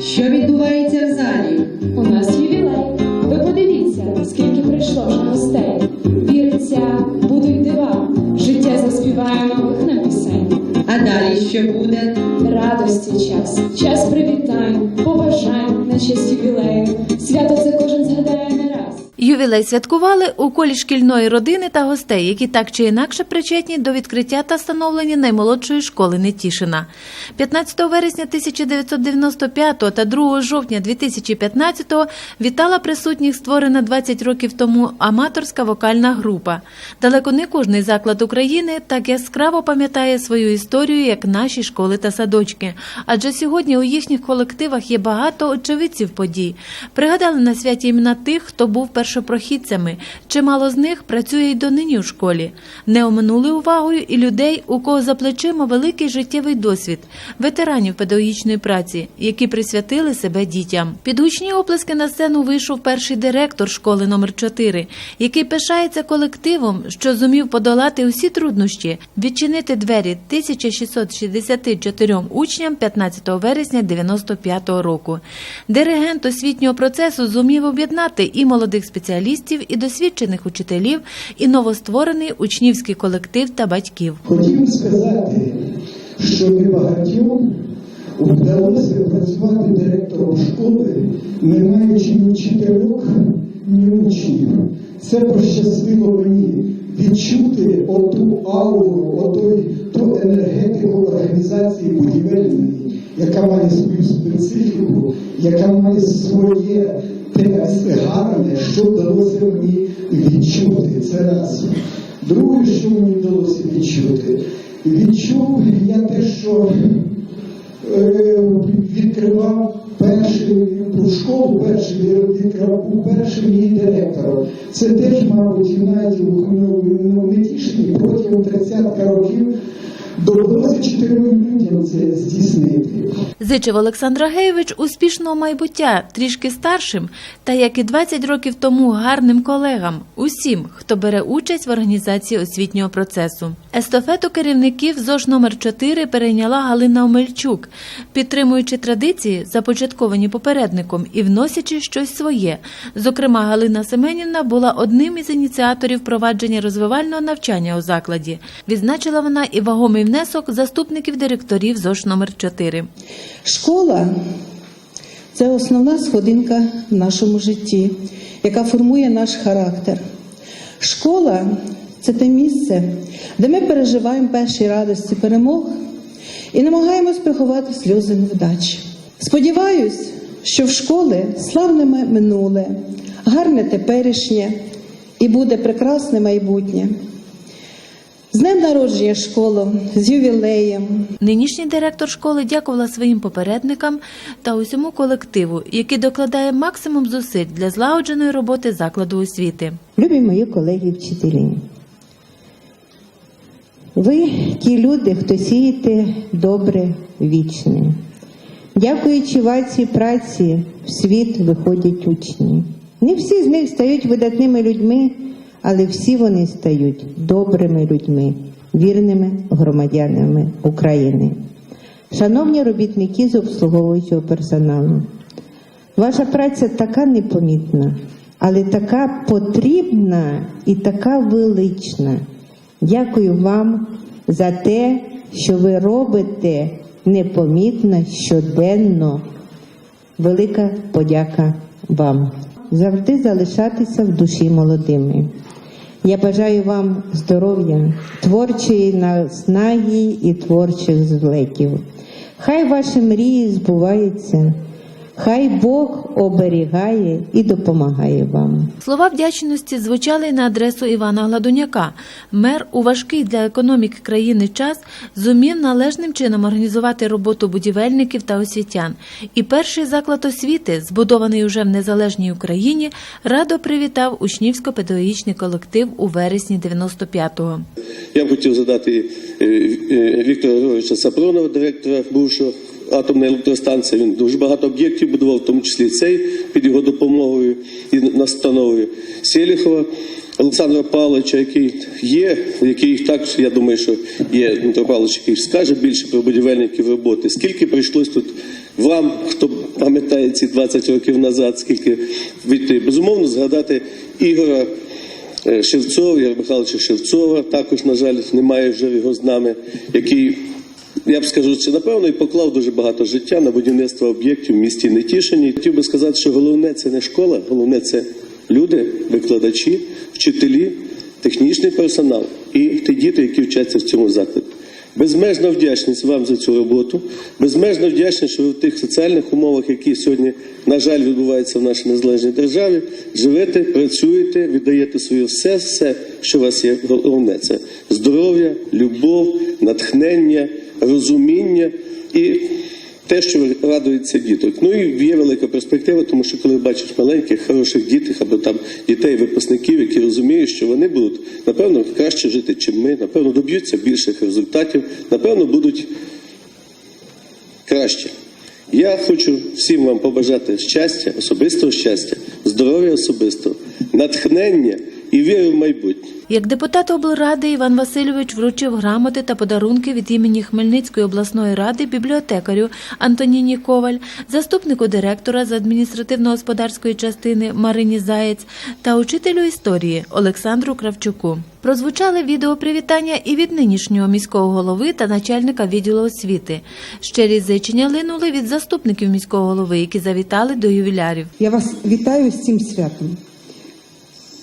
Що відбувається в залі? У нас ювілей. Ви подивіться, скільки прийшло вже гостей. Віриться, будуть дива. Життя заспіває нових нам пісень. А далі що буде? Радості час, час Ювілей святкували у колі шкільної родини та гостей, які так чи інакше причетні до відкриття та становлення наймолодшої школи Нетішина. 15 вересня 1995 та 2 жовтня 2015 вітала присутніх створена 20 років тому аматорська вокальна група. Далеко не кожний заклад України так яскраво пам'ятає свою історію, як наші школи та садочки. Адже сьогодні у їхніх колективах є багато очевидців подій. Пригадали на святі імена тих, хто був першопрохідцями. Чимало з них працює й донині у школі. Не оминули увагою і людей, у кого за плечима великий життєвий досвід, ветеранів педагогічної праці, які присвятили себе дітям. Під гучні оплески на сцену вийшов перший директор школи номер 4 який пишається колективом, що зумів подолати усі труднощі, відчинити двері 1664 учням 15 вересня 95 року. Диригент освітнього процесу зумів об'єднати і молодих спеціалістів, і досвідчених учителів, і новостворений учнівський колектив та батьків. Хотів сказати, що небагатьом вдалося працювати директором школи, не маючи ні вчителів, ні учнів. Це пощастило мені відчути оту ауру, отой, ту енергетику організації будівельної, яка має свою специфіку, яка має своє те гарне, що вдалося мені відчути. Це раз. Друге, що мені вдалося відчути, відчув я те, що е, відкривав перший у школу, перший відкривав першим її директором. Це теж, мабуть, навіть ну, не тішні протягом 30 років довелося чотирьом людям це здійснити. Зичив Олександр Гейович успішного майбуття, трішки старшим, та як і 20 років тому гарним колегам, усім, хто бере участь в організації освітнього процесу. Естафету керівників ЗОЖ номер 4 перейняла Галина Омельчук, підтримуючи традиції, започатковані попередником, і вносячи щось своє. Зокрема, Галина Семенівна була одним із ініціаторів провадження розвивального навчання у закладі. Відзначила вона і вагомий внесок заступників директорів ЗОЖ номер 4 Школа це основна сходинка в нашому житті, яка формує наш характер. Школа це те місце, де ми переживаємо перші радості перемог і намагаємось приховати сльози невдачі. Сподіваюсь, що в школи славне минуле, гарне теперішнє і буде прекрасне майбутнє. З днем народження школу, з ювілеєм, Нинішній директор школи дякувала своїм попередникам та усьому колективу, який докладає максимум зусиль для злагодженої роботи закладу освіти. Любі мої колеги вчителі, ви ті люди, хто сієте добре вічне. Дякуючи вашій праці, в світ виходять учні. Не всі з них стають видатними людьми, але всі вони стають добрими людьми, вірними громадянами України. Шановні робітники з обслуговуючого персоналу, Ваша праця така непомітна, але така потрібна і така велична. Дякую вам за те, що ви робите непомітно щоденно. Велика подяка вам. Завжди залишатися в душі молодими. Я бажаю вам здоров'я, творчої наснаги і творчих злетів. Хай ваші мрії збуваються. Хай Бог оберігає і допомагає вам. Слова вдячності звучали й на адресу Івана Гладуняка. Мер у важкий для економіки країни час зумів належним чином організувати роботу будівельників та освітян. І перший заклад освіти, збудований уже в незалежній Україні, радо привітав учнівсько-педагогічний колектив у вересні 95-го. Я б хотів задати е, е, Віктора Григоровича Сапронова, директора бувшого атомної електростанції. Він дуже багато об'єктів будував, в тому числі цей під його допомогою і настановою Селіхова. Олександра Павловича, який є, який так, я думаю, що є Дмитро Павлович, який скаже більше про будівельників роботи. Скільки прийшлось тут вам, хто пам'ятає ці 20 років назад, скільки відти, безумовно, згадати Ігора е, Шевцова, Михайловича Шевцова, також, на жаль, немає вже його з нами, який, я б скажу, що напевно і поклав дуже багато життя на будівництво об'єктів в місті Нетішині. Хотів би сказати, що головне це не школа, головне це люди, викладачі, вчителі, технічний персонал і ті діти, які вчаться в цьому закладі. Безмежна вдячність вам за цю роботу. Безмежна вдячність, що ви в тих соціальних умовах, які сьогодні, на жаль, відбуваються в нашій незалежній державі, живете, працюєте, віддаєте своє все, все, що у вас є. Головне це здоров'я, любов, натхнення, розуміння і те, що радується діток. Ну і є велика перспектива, тому що коли бачиш маленьких, хороших дітей або там дітей, випускників, які розуміють, що вони будуть напевно краще жити, чим ми, напевно, доб'ються більших результатів, напевно, будуть краще. Я хочу всім вам побажати щастя, особистого щастя, здоров'я особистого, натхнення і віри в майбутнє. Як депутат облради Іван Васильович вручив грамоти та подарунки від імені Хмельницької обласної ради бібліотекарю Антоніні Коваль, заступнику директора з адміністративно-господарської частини Марині Заєць та учителю історії Олександру Кравчуку. Прозвучали відеопривітання і від нинішнього міського голови та начальника відділу освіти. Щирі зичення линули від заступників міського голови, які завітали до ювілярів. Я вас вітаю з цим святом.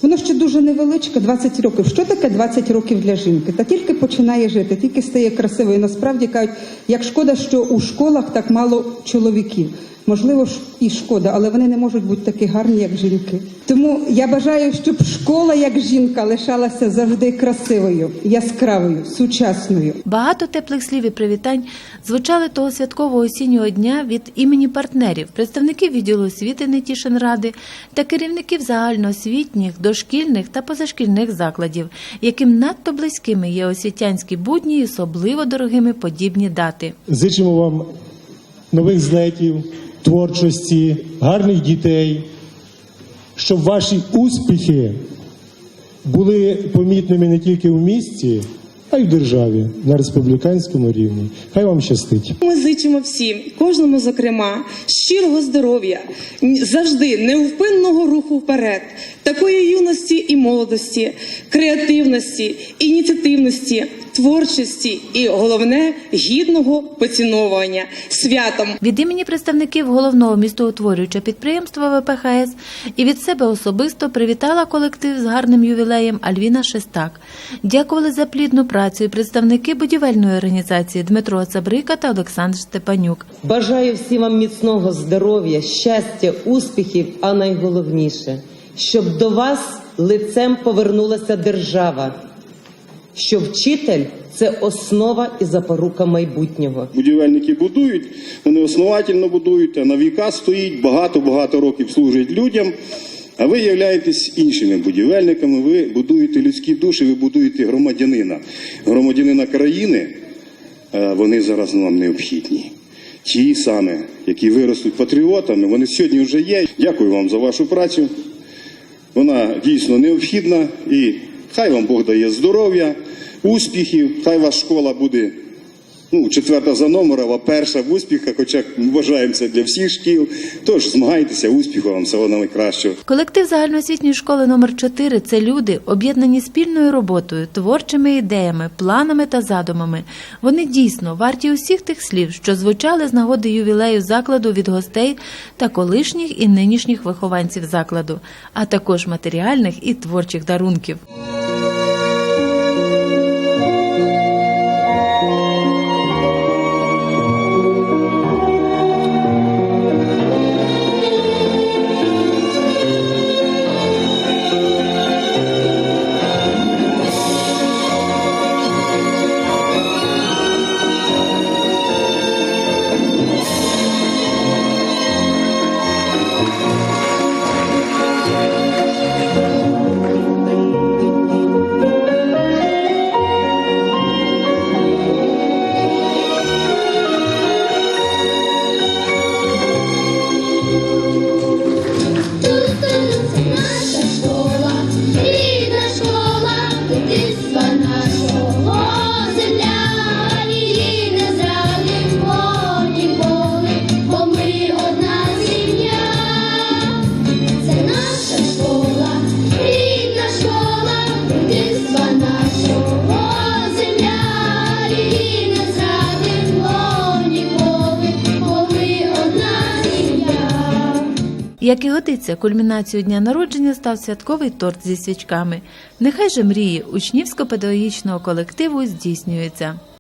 Воно ще дуже невеличке, 20 років. Що таке 20 років для жінки? Та тільки починає жити, тільки стає красивою. Насправді кажуть, як шкода, що у школах так мало чоловіків. Можливо, і шкода, але вони не можуть бути такі гарні, як жінки. Тому я бажаю, щоб школа як жінка лишалася завжди красивою, яскравою, сучасною. Багато теплих слів і привітань звучали того святкового осіннього дня від імені партнерів, представників відділу освіти Нетішинради та керівників загальноосвітніх, дошкільних та позашкільних закладів, яким надто близькими є освітянські будні і особливо дорогими подібні дати. Зичимо вам нових злетів, творчості, гарних дітей, щоб ваші успіхи були помітними не тільки в місті, а й в державі на республіканському рівні. Хай вам щастить. Ми зичимо всім, кожному, зокрема, щирого здоров'я, завжди невпинного руху вперед, такої юності і молодості, креативності, ініціативності, творчості і головне гідного поціновування святом. Від імені представників головного містоутворюючого підприємства ВПХС і від себе особисто привітала колектив з гарним ювілеєм Альвіна Шестак. Дякували за плідну працю і представники будівельної організації Дмитро Цабрика та Олександр Степанюк. Бажаю всім вам міцного здоров'я, щастя, успіхів, а найголовніше, щоб до вас лицем повернулася держава, що вчитель це основа і запорука майбутнього. Будівельники будують, вони основательно будують, а на віка стоїть, багато-багато років служать людям. А ви являєтесь іншими будівельниками, ви будуєте людські душі, ви будуєте громадянина. Громадянина країни, е, вони зараз нам необхідні. Ті саме, які виростуть патріотами, вони сьогодні вже є. Дякую вам за вашу працю. Вона дійсно необхідна і хай вам Бог дає здоров'я, успіхів, хай ваша школа буде ну, четверта за номером, перша в успіхах, хоча ми бажаємо це для всіх шкіл. Тож змагайтеся, успіху вам, всього найкращого. Колектив загальноосвітньої школи номер 4 це люди, об'єднані спільною роботою, творчими ідеями, планами та задумами. Вони дійсно варті усіх тих слів, що звучали з нагоди ювілею закладу від гостей та колишніх і нинішніх вихованців закладу, а також матеріальних і творчих дарунків. Як і годиться, кульмінацією дня народження став святковий торт зі свічками. Нехай же мрії учнівсько-педагогічного колективу здійснюються.